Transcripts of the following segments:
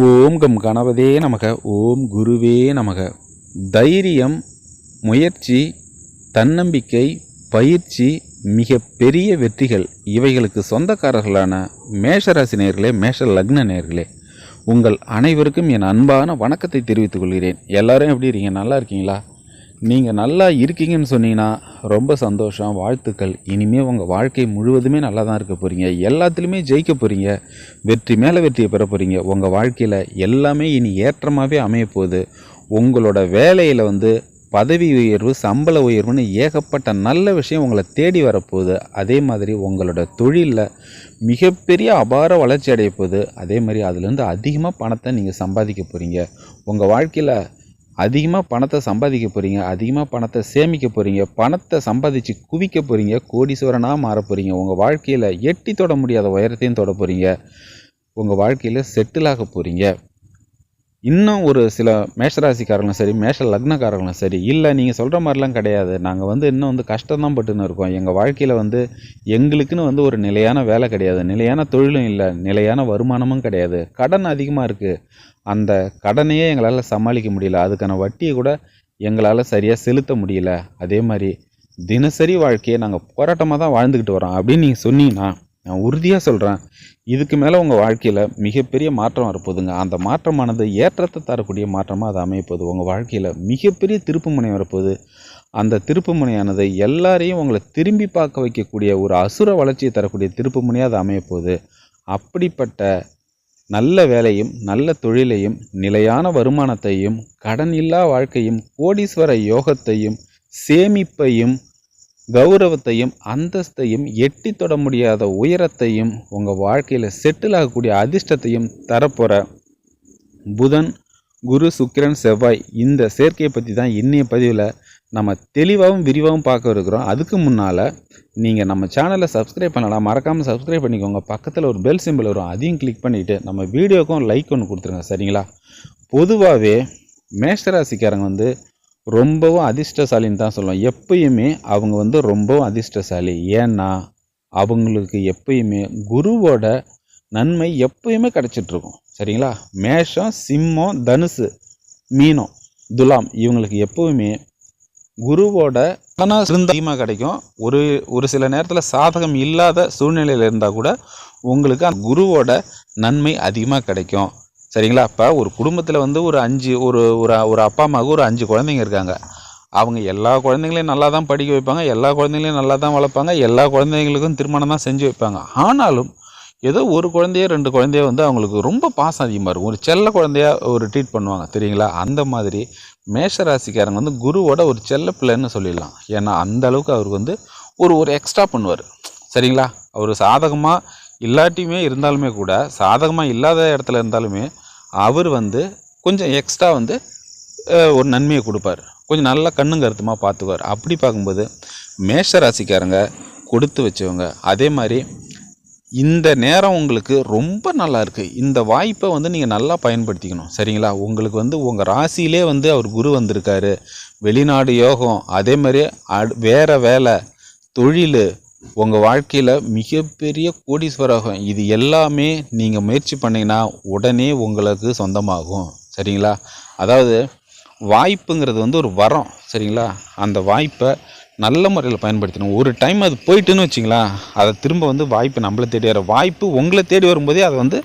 ஓம் come கணபதே நமக. ஓம் குருவே நமக. தைரியம் முயற்சி தன்னம்பிக்கை பயிற்சி மிக பெரிய வெற்றிகள். இவைகளுக்கு சொந்தக்காரர்களான மேஷராசி நேர்களே மேஷ லக்ன நேர்களே உங்கள் அனைவருக்கும் என் அன்பான வணக்கத்தை தெரிவித்துக் கொள்கிறேன். எல்லாரும் எப்படி இருக்கீங்க? நல்லா இருக்கீங்களா? நீங்கள் நல்லா இருக்கீங்கன்னு சொன்னீங்கன்னா ரொம்ப சந்தோஷம் வாழ்த்துக்கள். இனிமேல் உங்கள் வாழ்க்கை முழுவதுமே நல்லா தான் இருக்க போகிறீங்க எல்லாத்துலேயுமே ஜெயிக்க போகிறீங்க வெற்றி மேலே வெற்றியை பெற போகிறீங்க உங்கள் வாழ்க்கையில் எல்லாமே இனி ஏற்றமாகவே அமைய போகுது உங்களோட வேலையில் வந்து பதவி உயர்வு சம்பள உயர்வுன்னு ஏகப்பட்ட நல்ல விஷயம் உங்களை தேடி வரப்போகுது. அதே மாதிரி உங்களோட தொழிலில் மிகப்பெரிய அபார வளர்ச்சி அடைய போகுது அதே மாதிரி அதுலேருந்து அதிகமாக பணத்தை நீங்கள் சம்பாதிக்க போகிறீங்க உங்கள் வாழ்க்கையில் அதிகமாக பணத்தை சம்பாதிக்க போகிறீங்க அதிகமாக பணத்தை சேமிக்க போகிறீங்க பணத்தை சம்பாதிச்சு குவிக்க போகிறீங்க கோடீஸ்வரனாக மாற போகிறீங்க உங்கள் வாழ்க்கையில் எட்டி தொட முடியாத உயரத்தையும் தொட போகிறீங்க உங்கள் வாழ்க்கையில் செட்டில் ஆக போகிறீங்க இன்னும் ஒரு சில மேஷராசிக்காரங்களும் சரி மேஷ லக்னக்காரங்களும் சரி இல்லை நீங்கள் சொல்கிற மாதிரிலாம் கிடையாது. நாங்கள் வந்து இன்னும் வந்து கஷ்டம்தான் பட்டுன்னு இருக்கோம். எங்கள் வாழ்க்கையில் வந்து எங்களுக்குன்னு வந்து ஒரு நிலையான வேலை கிடையாது. நிலையான தொழிலும் இல்லை நிலையான வருமானமும் கிடையாது. கடன் அதிகமாக இருக்குது அந்த கடனையே எங்களால் சமாளிக்க முடியல. அதுக்கான வட்டியை கூட எங்களால் சரியாக செலுத்த முடியல. அதே மாதிரி தினசரி வாழ்க்கையை நாங்கள் போராட்டமாக தான் வாழ்ந்துக்கிட்டு வரோம். அப்படின்னு நீங்கள் சொன்னீங்கன்னா நான் உறுதியாக சொல்கிறேன் இதுக்கு மேலே உங்கள் வாழ்க்கையில் மிகப்பெரிய மாற்றம் வரப்போகுதுங்க. அந்த மாற்றமானது ஏற்றத்தை தரக்கூடிய மாற்றமாக அது அமையப்போகுது. உங்கள் வாழ்க்கையில் மிகப்பெரிய திருப்பு முனை வரப்போகுது. அந்த திருப்பு முனையானது எல்லாரையும் உங்களை திரும்பி பார்க்க வைக்கக்கூடிய ஒரு அசுர வளர்ச்சியை தரக்கூடிய திருப்பு முனையாக அது அமையப்போகுது. அப்படிப்பட்ட நல்ல வேலையும் நல்ல தொழிலையும் நிலையான வருமானத்தையும் கடன் இல்லா வாழ்க்கையும் கோடீஸ்வர யோகத்தையும் சேமிப்பையும் கௌரவத்தையும் அந்தஸ்தையும் எட்டி தொட முடியாத உயரத்தையும் உங்கள் வாழ்க்கையில் செட்டில் ஆகக்கூடிய அதிர்ஷ்டத்தையும் தரப்போகிற புதன் குரு சுக்கிரன் செவ்வாய் இந்த சேர்க்கையை பற்றி தான் இன்னைய பதிவில் நம்ம தெளிவாகவும் விரிவாகவும் பார்க்க இருக்கிறோம். அதுக்கு முன்னால் நீங்கள் நம்ம சேனலை சப்ஸ்கிரைப் பண்ணலாம் மறக்காமல் சப்ஸ்கிரைப் பண்ணிக்கோங்க. பக்கத்தில் ஒரு பெல் சிம்பிள் வரும். அதையும் கிளிக் பண்ணிவிட்டு நம்ம வீடியோக்கும் லைக் ஒன்று கொடுத்துருங்க. சரிங்களா? பொதுவாகவே மேஷராசிக்காரங்க வந்து ரொம்பவும் அதிர்ஷ்டசாலின்னு தான் சொல்லுவோம் எப்பயுமே அவங்க வந்து ரொம்பவும் அதிர்ஷ்டசாலி. ஏன்னா அவங்களுக்கு எப்பயுமே குருவோட நன்மை எப்பயுமே கிடச்சிட்ருக்கும் சரிங்களா? மேஷம் சிம்மம் தனுசு மீனம் துலாம் இவங்களுக்கு எப்பவுமே குருவோட அதிகமாக கிடைக்கும். ஒரு ஒரு சில நேரத்தில் சாதகம் இல்லாத சூழ்நிலையில் இருந்தால் கூட உங்களுக்கு அந்த குருவோட நன்மை அதிகமாக கிடைக்கும். சரிங்களா? அப்போ ஒரு குடும்பத்தில் வந்து ஒரு அஞ்சு ஒரு ஒரு ஒரு அப்பா அம்மாவுக்கு ஒரு அஞ்சு குழந்தைங்க இருக்காங்க. அவங்க எல்லா குழந்தைங்களையும் நல்லா தான் படிக்க வைப்பாங்க எல்லா குழந்தைங்களையும் நல்லா தான் வளர்ப்பாங்க எல்லா குழந்தைங்களுக்கும் திருமணம் தான் செஞ்சு வைப்பாங்க. ஆனாலும் ஏதோ ஒரு குழந்தைய ரெண்டு குழந்தைய வந்து அவங்களுக்கு ரொம்ப பாசம் அதிகமாக இருக்கும். ஒரு செல்ல குழந்தையா ஒரு ட்ரீட் பண்ணுவாங்க தெரியுங்களா? அந்த மாதிரி மேஷராசிக்காரங்க வந்து குருவோட ஒரு செல்ல பிள்ளைன்னு சொல்லிடலாம். ஏன்னா அந்த அளவுக்கு அவருக்கு வந்து ஒரு ஒரு எக்ஸ்ட்ரா பண்ணுவார். சரிங்களா? அவர் சாதகமாக இல்லாட்டியுமே இருந்தாலுமே கூட சாதகமாக இல்லாத இடத்துல இருந்தாலுமே அவர் வந்து கொஞ்சம் எக்ஸ்ட்ரா வந்து ஒரு நன்மையை கொடுப்பார். கொஞ்சம் நல்லா கண்ணும் கருத்துமாக பார்த்துக்குவார். அப்படி பார்க்கும்போது மேஷ ராசிக்காரங்க கொடுத்து வச்சவங்க அதே மாதிரி இந்த நேரம் உங்களுக்கு ரொம்ப நல்லா இருக்குது இந்த வாய்ப்பை வந்து நீங்கள் நல்லா பயன்படுத்திக்கணும். சரிங்களா? உங்களுக்கு வந்து உங்கள் ராசியிலே வந்து அவர் குரு வந்திருக்காரு. வெளிநாடு யோகம் அதே மாதிரி வேறு வேலை தொழில் உங்கள் வாழ்க்கையில் மிகப்பெரிய கோடீஸ்வரகம் இது எல்லாமே நீங்கள் முயற்சி பண்ணிங்கன்னா உடனே உங்களுக்கு சொந்தமாகும். சரிங்களா? அதாவது வாய்ப்புங்கிறது வந்து ஒரு வரம். சரிங்களா? அந்த வாய்ப்பை நல்ல முறையில் பயன்படுத்தணும் ஒரு டைம் அது போயிட்டுன்னு வச்சிங்களா அதை திரும்ப வந்து வாய்ப்பு நம்மளை தேடி வர வாய்ப்பு உங்களை தேடி வரும்போதே அதை வந்து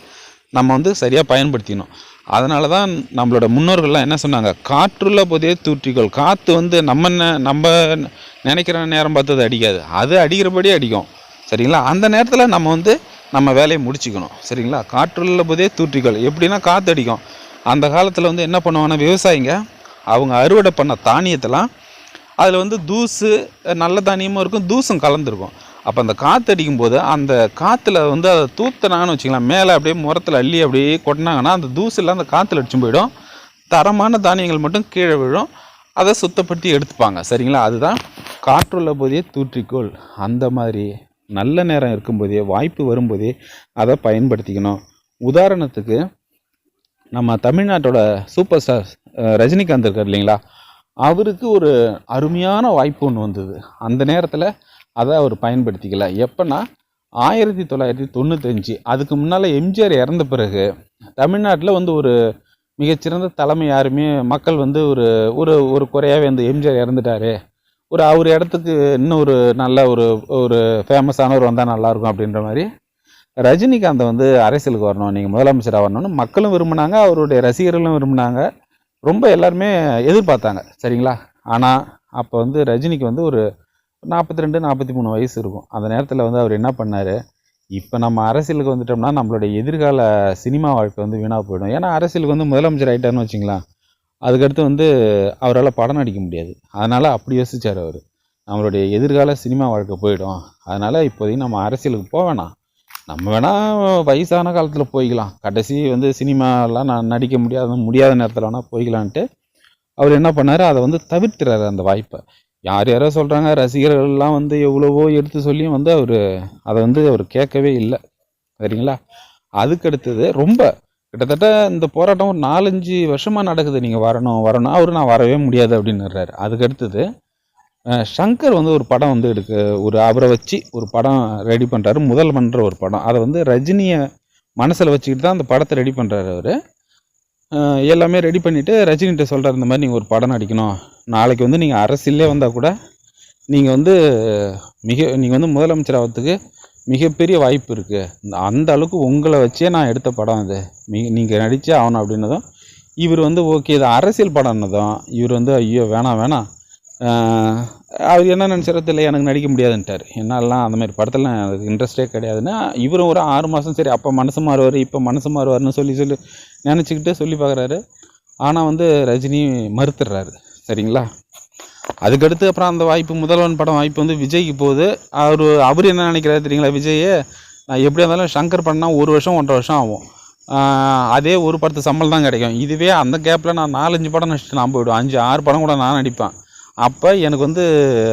நம்ம வந்து சரியாக பயன்படுத்திக்கணும். அதனால தான் நம்மளோட முன்னோர்கள்லாம் என்ன சொன்னாங்க காற்றுள்ள போதே தூற்றிக்கொள் காற்று வந்து நம்ம நம்ம நினைக்கிற நேரம் பார்த்து அது அடிக்காது. அது அடிக்கிறபடி அடிக்கும். சரிங்களா? அந்த நேரத்தில் நம்ம வந்து நம்ம வேலையை முடிச்சுக்கணும். சரிங்களா? காற்றுள்ள போதே தூற்றிக்கொள் எப்படின்னா காற்று அடிக்கும். அந்த காலத்தில் வந்து என்ன பண்ணுவாங்கன்னா விவசாயிங்க அவங்க அறுவடை பண்ண தானியத்தெல்லாம் அதில் வந்து தூசு நல்ல தானியமும் இருக்கும் தூசும் கலந்துருக்கும். அப்போ அந்த காற்று அடிக்கும் போது அந்த காற்றுல வந்து அதை தூத்துனாங்கன்னு வச்சுக்கலாம் மேலே அப்படியே முரத்தில் அள்ளி அப்படியே கொட்டினாங்கன்னா அந்த தூசில் அந்த காற்றுல அடிச்சும் போயிடும். தரமான தானியங்கள் மட்டும் கீழே விழும். அதை சுத்தப்படுத்தி எடுத்துப்பாங்க. சரிங்களா? அதுதான் காற்றுள்ள போதே தூற்றிக்கோள். அந்த மாதிரி நல்ல நேரம் இருக்கும்போதே வாய்ப்பு வரும்போதே அதை பயன்படுத்திக்கணும். உதாரணத்துக்கு நம்ம தமிழ்நாட்டோட சூப்பர் ஸ்டார் ரஜினிகாந்த் இருக்கார் இல்லைங்களா? அவருக்கு ஒரு அருமையான வாய்ப்பு ஒன்று வந்தது. அந்த நேரத்தில் அதை அவர் பயன்படுத்திக்கல. எப்போன்னா ஆயிரத்தி தொள்ளாயிரத்தி தொண்ணூத்தஞ்சு அதுக்கு முன்னால் எம்ஜிஆர் இறந்த பிறகு தமிழ்நாட்டில் வந்து ஒரு மிகச்சிறந்த தலைமை யாருமே மக்கள் வந்து ஒரு ஒரு ஒரு குறையாகவே வந்து எம்ஜிஆர் இறந்துட்டாரு. ஒரு அவர் இடத்துக்கு இன்னும் ஒரு நல்ல ஒரு ஒரு ஃபேமஸானவர் வந்தால் நல்லாயிருக்கும் அப்படின்ற மாதிரி ரஜினிகாந்தை வந்து அரசியலுக்கு வரணும். நீங்கள் முதலமைச்சராக வரணும்னு மக்களும் விரும்பினாங்க அவருடைய ரசிகர்களும் விரும்பினாங்க. ரொம்ப எல்லாருமே எதிர்பார்த்தாங்க சரிங்களா? ஆனால் அப்போ வந்து ரஜினிக்கு வந்து ஒரு நாற்பத்தி ரெண்டு நாற்பத்தி மூணு வயசு இருக்கும். அந்த நேரத்தில் வந்து அவர் என்ன பண்ணார் இப்போ நம்ம அரசியலுக்கு வந்துட்டோம்னா நம்மளுடைய எதிர்கால சினிமா வாழ்க்கை வந்து வீணாக போயிடும். ஏன்னா அரசியலுக்கு வந்து முதலமைச்சர் ஆகிட்டார்னு வச்சுங்களேன் அதுக்கடுத்து வந்து அவரால் படம் நடிக்க முடியாது. அதனால் அப்படி யோசிச்சார் அவர். நம்மளுடைய எதிர்கால சினிமா வாழ்க்கை போயிடும். அதனால் இப்போதைக்கு நம்ம அரசியலுக்கு போக வேணாம். நம்ம வேணால் வயசான காலத்தில் போய்க்கலாம். கடைசி வந்து சினிமாலாம் நான் நடிக்க முடியாத முடியாத நேரத்தில் வேணால் போய்க்கலான்ட்டு அவர் என்ன பண்ணார்? அதை வந்து தவிர்த்துறாரு அந்த வாய்ப்பை. யார் யாரோ சொல்கிறாங்க ரசிகர்கள்லாம் வந்து எவ்வளவோ எடுத்து சொல்லியும் வந்து அவர் அதை வந்து அவர் கேட்கவே இல்லை. சரிங்களா? அதுக்கடுத்தது ரொம்ப கிட்டத்தட்ட இந்த போராட்டம் ஒரு நாலஞ்சு வருஷமாக நடக்குது. நீங்கள் வரணும் வரணும் அவர் நான் வரவே முடியாது அப்படின்னுறாரு. அதுக்கடுத்தது ஷங்கர் சங்கர் வந்து ஒரு படம் வந்து எடுக்க ஒரு அவரை வச்சு ஒரு படம் ரெடி பண்ணுறாரு முதல் பண்ணுற ஒரு படம். அதை வந்து ரஜினியை மனசில் வச்சுக்கிட்டு தான் அந்த படத்தை ரெடி பண்ணுறாரு அவர். எல்லாமே ரெடி பண்ணிவிட்டு ரஜினிகிட்ட சொல்கிறார் இந்த மாதிரி நீங்கள் ஒரு படம் நடிக்கணும். நாளைக்கு வந்து நீங்கள் அரசியலே வந்தால் கூட நீங்கள் வந்து மிக நீங்கள் வந்து முதலமைச்சர் ஆகிறதுக்கு மிகப்பெரிய வாய்ப்பு இருக்குது அந்த அளவுக்கு உங்களை வச்சே நான் எடுத்த படம் இது. மிக நீங்கள் நடித்தே ஆகணும் அப்படின்னதும் இவர் வந்து ஓகே இது அரசியல் படம்னதும் இவர் வந்து ஐயோ வேணாம் வேணாம். அவர் என்ன நினச்சிடறது இல்லை எனக்கு நடிக்க முடியாதுன்ட்டார். என்னெல்லாம் அந்த மாதிரி படத்தில் எனக்கு இன்ட்ரெஸ்டே கிடையாதுன்னா இவரும் ஒரு ஆறு மாதம் சரி அப்போ மனசு மாறுவார் இப்போ மனசு மாறுவார்னு சொல்லி சொல்லி நினச்சிக்கிட்டு சொல்லி பார்க்குறாரு ஆனால் வந்து ரஜினி மறுத்துடுறாரு சரிங்களா? அதுக்கடுத்து அப்புறம் அந்த வாய்ப்பு முதல்வன் படம் வாய்ப்பு வந்து விஜய்க்கு போகுது. அவர் அவர் என்ன நினைக்கிறாரு தெரியுங்களா விஜயே நான் எப்படியா இருந்தாலும் சங்கர் பண்ணால் ஒரு வருஷம் ஒன்றரை வருஷம் ஆகும். அதே ஒரு படத்து சம்பளம் தான் கிடைக்கும். இதுவே அந்த கேப்பில் நான் நாலஞ்சு படம் நடிச்சுட்டு நான் போயிடுவேன். அஞ்சு ஆறு படம் கூட நான் நடிப்பேன். அப்போ எனக்கு வந்து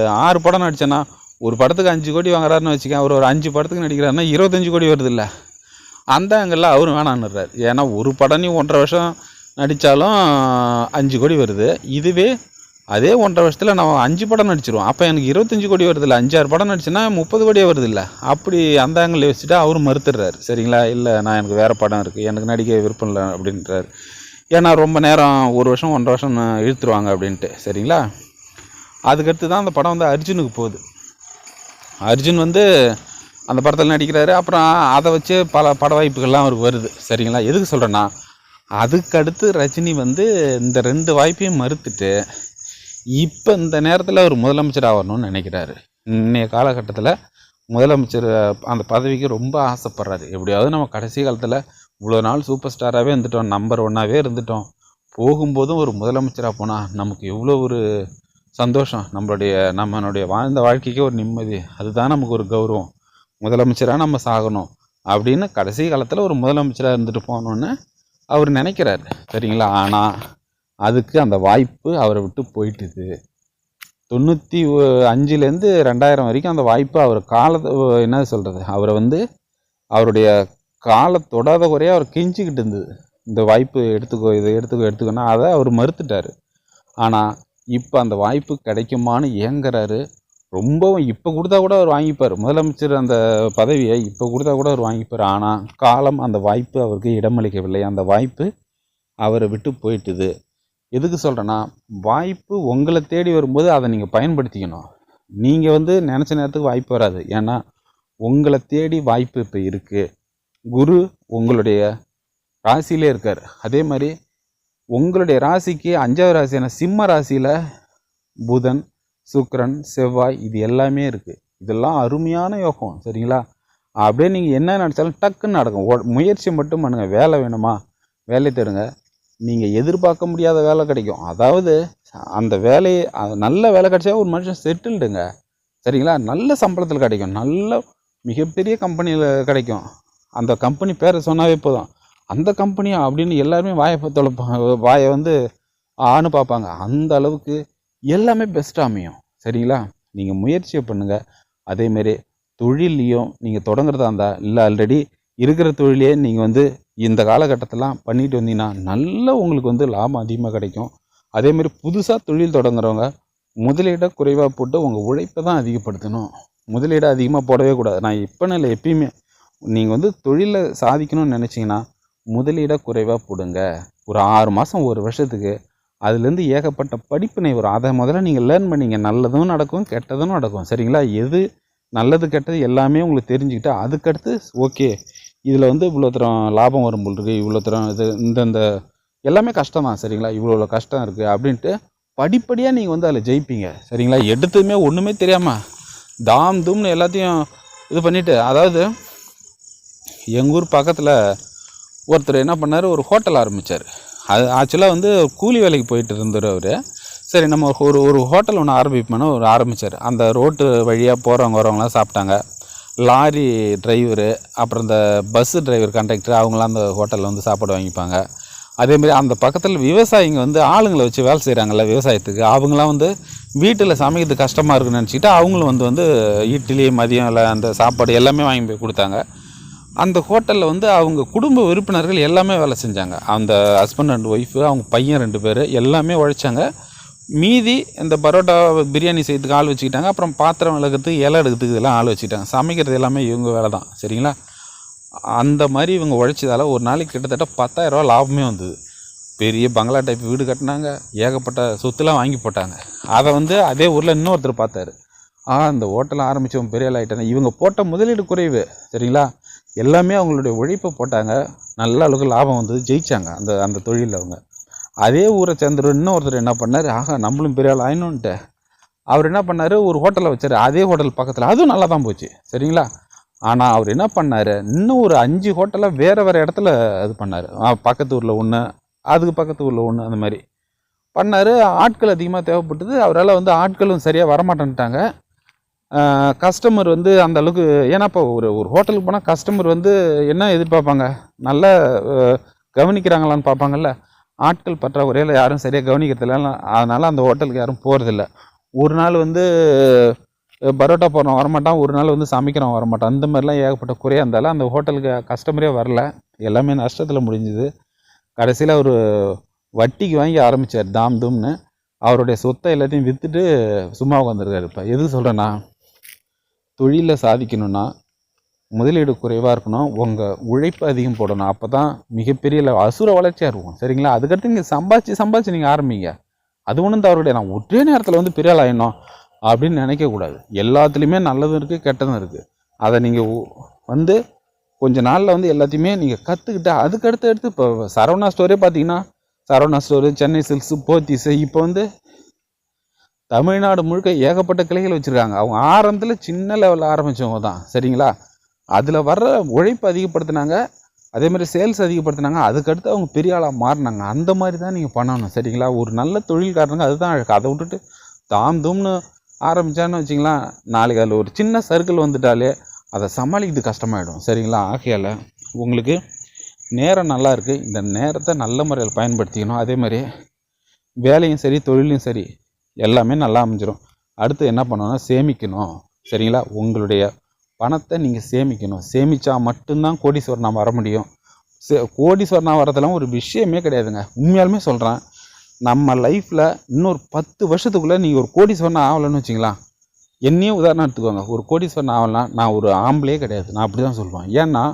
ஆறு படம் நடித்தேன்னா ஒரு படத்துக்கு அஞ்சு கோடி வாங்குறாருன்னு வச்சுக்கேன் அவர் ஒரு அஞ்சு படத்துக்கு நடிக்கிறாருன்னா இருபத்தஞ்சு கோடி வருது இல்லை. அந்த ஆங்கிளில் அவரும் வேணான்னுறாரு. ஏன்னா ஒரு படம் நீ ஒன்றரை வருஷம் நடித்தாலும் அஞ்சு கோடி வருது. இதுவே அதே ஒன்றரை வருஷத்தில் நான் அஞ்சு படம் நடிச்சிருவோம். அப்போ எனக்கு இருபத்தஞ்சு கோடி வருது இல்லை. அஞ்சாறு படம் நடிச்சேன்னா முப்பது கோடியே வருது இல்லை. அப்படி அந்த ஆங்கிள் யோசிச்சுட்டு அவரும் மறுத்துடுறாரு. சரிங்களா? இல்லை நான் எனக்கு வேறு படம் இருக்குது எனக்கு நடிக்க விருப்பம் இல்லை அப்படின்றாரு. ஏன்னா ரொம்ப நேரம் ஒரு வருஷம் ஒன்றரை வருஷம் இழுத்துருவாங்க அப்படின்ட்டு. சரிங்களா? அதுக்கடுத்து தான் அந்த படம் வந்து அர்ஜுனுக்கு போகுது. அர்ஜுன் வந்து அந்த படத்தில் நடிக்கிறாரு. அப்புறம் அதை வச்சு பல பட வாய்ப்புகள்லாம் அவருக்கு வருது. சரிங்களா? எதுக்கு சொல்கிறேன்னா அதுக்கடுத்து ரஜினி வந்து இந்த ரெண்டு வாய்ப்பையும் மறுத்துட்டு இப்போ இந்த நேரத்தில் அவர் முதலமைச்சர் ஆகணும்னு நினைக்கிறாரு. இன்றைய காலகட்டத்தில் முதலமைச்சர் அந்த பதவிக்கு ரொம்ப ஆசைப்படுறாரு. எப்படியாவது நம்ம கடைசி காலத்தில் இவ்வளோ நாள் சூப்பர் ஸ்டாராகவே இருந்துட்டோம் நம்பர் ஒன்னாகவே இருந்துட்டோம். போகும்போதும் ஒரு முதலமைச்சராக போனால் நமக்கு எவ்வளோ ஒரு சந்தோஷம். நம்மளுடைய நம்மளுடைய வாழ்ந்த வாழ்க்கைக்கு ஒரு நிம்மதி. அதுதான் நமக்கு ஒரு கௌரவம். முதலமைச்சராக நம்ம சாகணும். அப்படின்னு கடைசி காலத்தில் ஒரு முதலமைச்சராக இருந்துட்டு போகணுன்னு அவர் நினைக்கிறாரு. சரிங்களா? ஆனால் அதுக்கு அந்த வாய்ப்பு அவரை விட்டு போயிட்டுது. தொண்ணூற்றி அஞ்சுலேருந்து ரெண்டாயிரம் வரைக்கும் அந்த வாய்ப்பு அவர் காலத்தை என்ன சொல்கிறது அவரை வந்து அவருடைய காலை தொடாத குறையாக அவர் கிஞ்சிக்கிட்டு இருந்தது. இந்த வாய்ப்பு எடுத்துக்கோ இதை எடுத்துக்கோ எடுத்துக்கோன்னா அதை அவர் மறுத்துட்டார். ஆனால் இப்போ அந்த வாய்ப்பு கிடைக்குமான்னு ஏங்குறாரு. ரொம்பவும் இப்போ கொடுத்தா கூட அவர் வாங்கிப்பார். முதலமைச்சர் அந்த பதவியை இப்போ கொடுத்தா கூட அவர் வாங்கிப்பார். ஆனால் காலம் அந்த வாய்ப்பு அவருக்கு இடமளிக்கவில்லை. அந்த வாய்ப்பு அவரை விட்டு போயிட்டுது. எதுக்கு சொல்கிறேன்னா வாய்ப்பு உங்களை தேடி வரும்போது அதை நீங்கள் பயன்படுத்திக்கணும். நீங்கள் வந்து நினச்ச நேரத்துக்கு வாய்ப்பு வராது. ஏன்னா உங்களை தேடி வாய்ப்பு இப்போ இருக்குது குரு உங்களுடைய ராசியிலே இருக்கார். அதே மாதிரி உங்களுடைய ராசிக்கு அஞ்சாவது ராசியான சிம்ம ராசியில் புதன் சுக்கரன் செவ்வாய் இது எல்லாமே இருக்குது இதெல்லாம் அருமையான யோகம் சரிங்களா? அப்படியே நீங்கள் என்ன நினச்சாலும் டக்குன்னு நடக்கும். முயற்சி மட்டும் பண்ணுங்கள் வேலை வேணுமா? வேலை தருங்க நீங்கள் எதிர்பார்க்க முடியாத வேலை கிடைக்கும். அதாவது அந்த வேலையை நல்ல வேலை கிடைச்சா ஒரு மனுஷன் செட்டில்டுங்க சரிங்களா? நல்ல சம்பளத்தில் கிடைக்கும். நல்ல மிகப்பெரிய கம்பெனியில் கிடைக்கும். அந்த கம்பெனி பேரை சொன்னாவே போதும். அந்த கம்பெனியா அப்படின்னு எல்லாருமே வாயை தொலைப்பாங்க வாயை வந்து ஆன்னு பார்ப்பாங்க. அந்த அளவுக்கு எல்லாமே பெஸ்ட்டாக அமையும். சரிங்களா? நீங்கள் முயற்சியை பண்ணுங்கள் அதேமாரி தொழிலையும் நீங்கள் தொடங்குறதா இருந்தால் இல்லை ஆல்ரெடி இருக்கிற தொழிலே நீங்கள் வந்து இந்த காலகட்டத்திலாம் பண்ணிட்டு வந்தீங்கன்னா நல்ல உங்களுக்கு வந்து லாபம் அதிகமாக கிடைக்கும். அதேமாரி புதுசாக தொழில் தொடங்குறவங்க முதலீடை குறைவாக போட்டு உங்கள் உழைப்பை தான் அதிகப்படுத்தணும். முதலீடை அதிகமாக போடவே கூடாது. நான் இப்போன்னு இல்லை எப்பயுமே நீங்கள் வந்து தொழிலை சாதிக்கணும்னு நினச்சிங்கன்னா முதலீடை குறைவாக போடுங்க. ஒரு ஆறு மாதம் ஒரு வருஷத்துக்கு அதுலேருந்து ஏகப்பட்ட படிப்பினை வரும். அதை முதல்ல நீங்கள் லேர்ன் பண்ணீங்க. நல்லதும் நடக்கும் கெட்டதும் நடக்கும். சரிங்களா? எது நல்லது கெட்டது எல்லாமே உங்களுக்கு தெரிஞ்சுக்கிட்டு அதுக்கடுத்து ஓகே இதில் வந்து இவ்வளோ தூரம் லாபம் வரும் போல் இருக்குது இவ்வளோ தூரம் இது இந்தந்த எல்லாமே கஷ்டம் தான் சரிங்களா? இவ்வளோ இவ்வளோ கஷ்டம் இருக்குது அப்படின்ட்டு படிப்படியாக நீங்கள் வந்து அதில் ஜெயிப்பீங்க. சரிங்களா? எடுத்ததுமே ஒன்றுமே தெரியாமல் தாம் தூம்னு எல்லாத்தையும் இது பண்ணிவிட்டு அதாவது எங்கள் ஊர் பக்கத்தில் ஒருத்தர் என்ன பண்ணார் ஒரு ஹோட்டல் ஆரம்பித்தார் அது ஆக்சுவலாக வந்து கூலி வேலைக்கு போயிட்டு இருந்தார் அவர். சரி நம்ம ஒரு ஒரு ஹோட்டல் ஒன்று ஆரம்பிப்போம்னா ஒரு ஆரம்பித்தார் அந்த ரோட்டு வழியாக போகிறவங்க வரவங்களாம் சாப்பிட்டாங்க. லாரி டிரைவரு அப்புறம் இந்த பஸ்ஸு டிரைவர் கண்டக்டர் அவங்களாம் அந்த ஹோட்டலில் வந்து சாப்பாடு வாங்கிப்பாங்க. அதேமாரி அந்த பக்கத்தில் விவசாயிங்க வந்து ஆளுங்களை வச்சு வேலை செய்கிறாங்கல்ல விவசாயத்துக்கு. அவங்களாம் வந்து வீட்டில் சமைக்கிறது கஷ்டமாக இருக்குன்னு நினச்சிக்கிட்டு அவங்களும் வந்து வந்து இட்லி மதியம் இல்லை அந்த சாப்பாடு எல்லாமே வாங்கி போய் கொடுத்தாங்க. அந்த ஹோட்டலில் வந்து அவங்க குடும்ப உறுப்பினர்கள் எல்லாமே வேலை செஞ்சாங்க. அந்த ஹஸ்பண்ட் அண்ட் ஒய்ஃபு அவங்க பையன் ரெண்டு பேர் எல்லாமே உழைச்சாங்க. மீதி இந்த பரோட்டா பிரியாணி செய்யறதுக்கு ஆள் வச்சுக்கிட்டாங்க. அப்புறம் பாத்திரம் விளக்கிறதுக்கு இலை எடுக்கிறதுக்கு இதெல்லாம் ஆள் வச்சுக்கிட்டாங்க. சமைக்கிறது எல்லாமே இவங்க வேலை தான். சரிங்களா? அந்த மாதிரி இவங்க உழைச்சதால ஒரு நாளைக்கு கிட்டத்தட்ட பத்தாயிரரூவா லாபமே வந்தது. பெரிய பங்களா டைப் வீடு கட்டினாங்க. ஏகப்பட்ட சொத்துலாம் வாங்கி போட்டாங்க. அதை வந்து அதே ஊரில் இன்னொருத்தர் பார்த்தாரு. ஆ அந்த ஹோட்டல் ஆரம்பித்தவங்க பெரிய ஆகிட்டாங்க இவங்க போட்ட முதலீடு குறைவு. சரிங்களா? எல்லாமே அவங்களுடைய உழைப்பை போட்டாங்க. நல்ல அளவுக்கு லாபம் வந்தது ஜெயிச்சாங்க அந்த அந்த தொழிலில் அவங்க. அதே ஊரை சேர்ந்தவர் இன்னொருத்தர் என்ன பண்ணார்? ஆகா நம்மளும் பெரிய ஆள் ஆயினுன்ட்டு அவர் என்ன பண்ணார்? ஒரு ஹோட்டலை வச்சார். அதே ஹோட்டல் பக்கத்தில். அதுவும் நல்லா தான் போச்சு. சரிங்களா? ஆனால் அவர் என்ன பண்ணார்? இன்னும் ஒரு அஞ்சு ஹோட்டலை வேறு வேறு இடத்துல இது பண்ணார். பக்கத்து ஊரில் ஒன்று அதுக்கு பக்கத்து ஊரில் ஒன்று அந்த மாதிரி. பண்ணார். ஆட்கள் அதிகமாக தேவைப்பட்டது. அவரால் வந்து ஆட்களும் சரியாக வரமாட்டேன்ட்டாங்க. கஸ்டமர் வந்து அந்த அளவுக்கு ஏன்னா இப்போ ஒரு ஒரு ஹோட்டலுக்கு போனால் கஸ்டமர் வந்து என்ன எதிர்பார்ப்பாங்க? நல்லா கவனிக்கிறாங்களான்னு பார்ப்பாங்கல்ல? ஆட்கள் பற்றாக்குறையில் யாரும் சரியாக கவனிக்கிறதில்ல. அதனால் அந்த ஹோட்டலுக்கு யாரும் போகிறதில்ல ஒரு நாள் வந்து பரோட்டா போடுறோம் வரமாட்டான். ஒரு நாள் வந்து சமைக்கிறோம் வரமாட்டான். அந்த மாதிரிலாம் ஏகப்பட்ட குறையாக இருந்தாலும் அந்த ஹோட்டலுக்கு கஸ்டமரே வரல. எல்லாமே நஷ்டத்தில் முடிஞ்சுது. கடைசியில் ஒரு வட்டிக்கு வாங்கி ஆரம்பித்தார் தாம் தூம்னு. அவருடைய சொத்தை எல்லாத்தையும் விற்றுட்டு சும்மா உட்காந்துருக்காரு இப்போ. எதுக்கு சொல்கிறேன்னா தொழிலில் சாதிக்கணும்னா முதலீடு குறைவாக இருக்கணும். உங்கள் உழைப்பு அதிகம் போடணும். அப்போ தான் மிகப்பெரிய அசுர வளர்ச்சியாக இருக்கும். சரிங்களா? அதுக்கடுத்து நீங்கள் சம்பாதிச்சு சம்பாதிச்சு நீங்கள் ஆரம்பிங்க. அது ஒன்றும் தவறு கிடையாது நான் ஒரே நேரத்தில் வந்து பெரிய ஆள் ஆயிடணும் அப்படின்னு நினைக்கக்கூடாது எல்லாத்துலேயுமே நல்லதும் இருக்குது கெட்டதும் இருக்குது அதை நீங்கள் வந்து கொஞ்ச நாளில் வந்து எல்லாத்தையுமே நீங்கள் கற்றுக்கிட்டு அதுக்கடுத்து எடுத்து இப்போ சரவணா ஸ்டோரே பார்த்தீங்கன்னா சரவணா ஸ்டோரு சென்னை சில்க்ஸு போத்தீஸு இப்போ வந்து தமிழ்நாடு முழுக்க ஏகப்பட்ட கிளைகள் வச்சுருக்காங்க. அவங்க ஆரம்பத்தில் சின்ன லெவலில் ஆரம்பித்தவங்க தான். சரிங்களா? அதில் வர்ற உழைப்பு அதிகப்படுத்தினாங்க. அதே மாதிரி சேல்ஸ் அதிகப்படுத்தினாங்க. அதுக்கடுத்து அவங்க பெரிய ஆளாக மாறினாங்க. அந்த மாதிரி தான் நீங்கள் பண்ணணும். சரிங்களா? ஒரு நல்ல தொழில்காரனுங்க அதுதான் அழகு. அதை விட்டுட்டு தாம் தூம்னு ஆரம்பித்தான்னு வச்சிங்களேன் நாளைக்கு அதில் ஒரு சின்ன சர்க்கிள் வந்துட்டாலே அதை சமாளிக்கிறது கஷ்டமாயிடும். சரிங்களா? ஆகையால் உங்களுக்கு நேரம் நல்லா இருக்குது இந்த நேரத்தை நல்ல முறையில் பயன்படுத்திக்கணும். அதே மாதிரி வேலையும் சரி தொழிலும் சரி. எல்லாமே நல்லா அமைஞ்சிடும் அடுத்து என்ன பண்ணணும்னா சேமிக்கணும். சரிங்களா? உங்களுடைய பணத்தை நீங்கள் சேமிக்கணும். சேமித்தா மட்டும்தான் கோடீஸ்வரனாக வர முடியும். சே கோடீஸ்வரனாக வரதெல்லாம் ஒரு விஷயமே கிடையாதுங்க. உண்மையாலுமே சொல்கிறேன் நம்ம லைஃப்பில் இன்னொரு பத்து வருஷத்துக்குள்ளே நீங்கள் ஒரு கோடீஸ்வரனா ஆகலைன்னு வச்சிங்களா என்னையும் உதாரணம் எடுத்துக்கோங்க. ஒரு கோடீஸ்வரன் ஆகலைன்னா நான் ஒரு ஆம்பளே கிடையாது. நான் அப்படி தான் சொல்லுவேன். ஏன்னா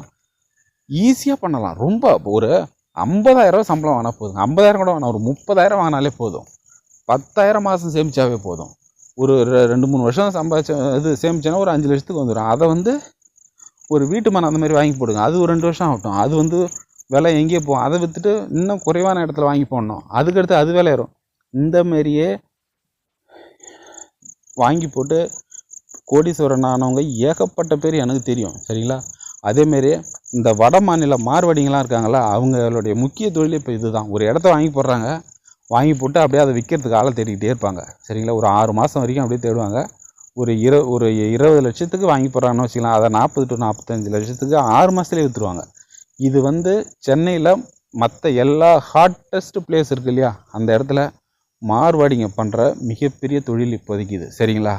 ஈஸியாக பண்ணலாம். ரொம்ப ஒரு ஐம்பதாயிரம் சம்பளம் வாங்கினா போதும் ஐம்பதாயிரம் கூட வேணாம் ஒரு முப்பதாயிரம் வாங்கினாலே போதும். பத்தாயிரம் மாதம் சேமித்தாவே போதும். ஒரு ரெ- ரெண்டு மூணு வருஷம் சம்பாதிச்ச இது சேமிச்சோன்னா ஒரு அஞ்சு லட்சத்துக்கு வந்துடும் அதை வந்து ஒரு வீட்டு மனம் அந்த மாதிரி வாங்கி போடுங்க. அது ஒரு ரெண்டு வருஷம் ஆகட்டும். அது வந்து விலை எங்கேயோ போகும். அதை விற்றுட்டு இன்னும் குறைவான இடத்துல வாங்கி போடணும். அதுக்கடுத்து அது விலையிடும் இந்த மாதிரியே வாங்கி போட்டு கோடீஸ்வரன் ஆனவங்க ஏகப்பட்ட பேர் எனக்கு தெரியும். சரிங்களா? அதேமாரி இந்த வட மாநில மார்வடிங்களாம் இருக்காங்களா அவங்களுடைய முக்கிய தொழில் இப்போ இதுதான். ஒரு இடத்த வாங்கி போடுறாங்க. வாங்கி போட்டு அப்படியே அதை விற்கிறதுக்கு ஆளை தேடிக்கிட்டே இருப்பாங்க. சரிங்களா? ஒரு ஆறு மாதம் வரைக்கும் அப்படியே தேடுவாங்க. ஒரு இர ஒரு இருபது லட்சத்துக்கு வாங்கி போடுறாங்கன்னு வச்சுக்கலாம். அதை நாற்பது டு நாற்பத்தஞ்சு லட்சத்துக்கு ஆறு மாதத்துலேயே விற்றுருவாங்க இது வந்து சென்னையில் மற்ற எல்லா ஹாட்டஸ்ட் பிளேஸ் இருக்கு இல்லையா? அந்த இடத்துல மார்வாடிங்க பண்ணுற மிகப்பெரிய தொழில் இப்போதைக்கு இது. சரிங்களா?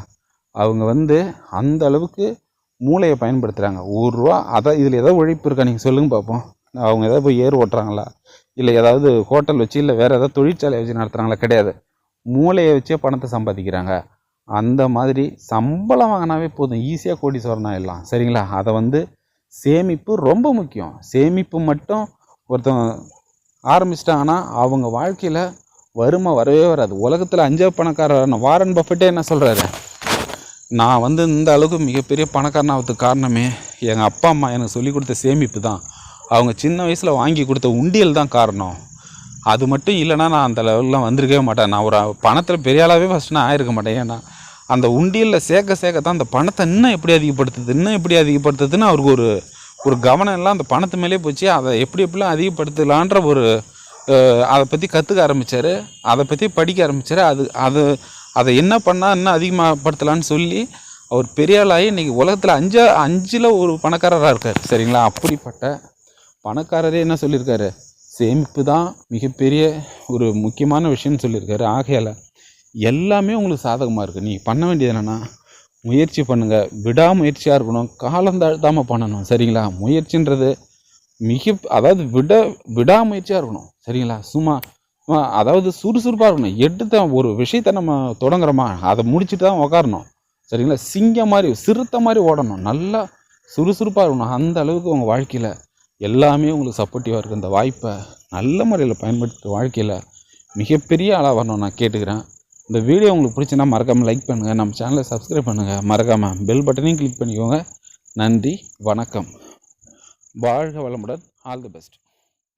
அவங்க வந்து அந்த அளவுக்கு மூளையை பயன்படுத்துகிறாங்க ஒரு ரூபா அதை இதில் ஏதோ உழைப்பு இருக்கா? நீங்கள் சொல்லுங்க பார்ப்போம் அவங்க ஏதாவது போய் ஏர் ஓட்டுறாங்களா? இல்லை ஏதாவது ஹோட்டல் வச்சு இல்லை வேறு ஏதாவது தொழிற்சாலை வச்சு நடத்துகிறாங்களா கிடையாது. மூளையை வச்சே பணத்தை சம்பாதிக்கிறாங்க. அந்த மாதிரி சம்பளம் வாங்கினாவே போதும். ஈஸியாக கோடீஸ்வரன் எல்லாம் சரிங்களா? அதை வந்து சேமிப்பு ரொம்ப முக்கியம். சேமிப்பு மட்டும் ஒருத்தன் ஆரம்பிச்சிட்டாங்கன்னா அவங்க வாழ்க்கையில் வறுமை வரவே வராது. உலகத்தில் அஞ்சா பணக்காரரான வாரன் பஃபெட்டே என்ன சொல்கிறாரு நான் வந்து இந்த அளவுக்கு மிகப்பெரிய பணக்காரனாகிறதுக்கு காரணமே எங்கள் அப்பா அம்மா எனக்கு சொல்லிக் கொடுத்த சேமிப்பு தான். அவங்க சின்ன வயசில் வாங்கி கொடுத்த உண்டியல் தான் காரணம். அது மட்டும் இல்லைன்னா நான் அந்த லெவலில் வந்திருக்கவே மாட்டேன். நான் ஒரு பணத்தில் பெரிய அளவே ஃபஸ்ட் நான் ஆயிருக்க மாட்டேன். ஏன்னா அந்த உண்டியலில் சேர்க்க சேர்க்க தான் அந்த பணத்தை இன்னும் எப்படி அதிகப்படுத்துது இன்னும் எப்படி அதிகப்படுத்துதுன்னு அவருக்கு ஒரு ஒரு கவனம் எல்லாம் அந்த பணத்து மேலே போச்சு. அதை எப்படி எப்படிலாம் அதிகப்படுத்தலான்ற ஒரு அதை பற்றி கற்றுக்க ஆரம்பித்தார் அதை பற்றி படிக்க ஆரம்பித்தார் அது அது அதை என்ன பண்ணால் இன்னும் அதிகமாகப்படுத்தலான்னு சொல்லி அவர் பெரிய ஆளாகி இன்றைக்கி உலகத்தில் அஞ்சு அஞ்சில் ஒரு பணக்காரராக இருக்கார். சரிங்களா? அப்படிப்பட்ட பணக்காரரே என்ன சொல்லியிருக்காரு? சேமிப்பு தான் மிகப்பெரிய ஒரு முக்கியமான விஷயம்னு சொல்லியிருக்காரு. ஆகையால் எல்லாமே உங்களுக்கு சாதகமாக இருக்குது நீங்கள் பண்ண வேண்டியது என்னென்னா முயற்சி பண்ணுங்கள் விடாமுயற்சியாக இருக்கணும். காலம் தாழ்த்தாமல் பண்ணணும். சரிங்களா? முயற்சின்றது மிக அதாவது விட விடாமுயற்சியாக இருக்கணும். சரிங்களா? சும்மா அதாவது சுறுசுறுப்பாக இருக்கணும். எடுத்த ஒரு விஷயத்தை நம்ம தொடங்குறோமா? அதை முடிச்சுட்டு தான் உக்காரணும். சரிங்களா? சிங்கம் மாதிரி சிறுத்தை மாதிரி ஓடணும். நல்லா சுறுசுறுப்பாக இருக்கணும். அந்த அளவுக்கு உங்கள் வாழ்க்கையில் எல்லாமே உங்களுக்கு சப்போர்ட்டிவாக இருக்குது இந்த வாய்ப்பை நல்ல முறையில் பயன்படுத்தி வாழ்க்கையில் மிகப்பெரிய ஆளாக வரணும் நான் கேட்டுக்கிறேன். இந்த வீடியோ உங்களுக்கு பிடிச்சுன்னா மறக்காமல் லைக் பண்ணுங்கள் நம்ம சேனலை சப்ஸ்கிரைப் பண்ணுங்கள் மறக்காமல் பெல் பட்டனையும் கிளிக் பண்ணிக்கோங்க. நன்றி வணக்கம். வாழ்க வளமுடன். All the best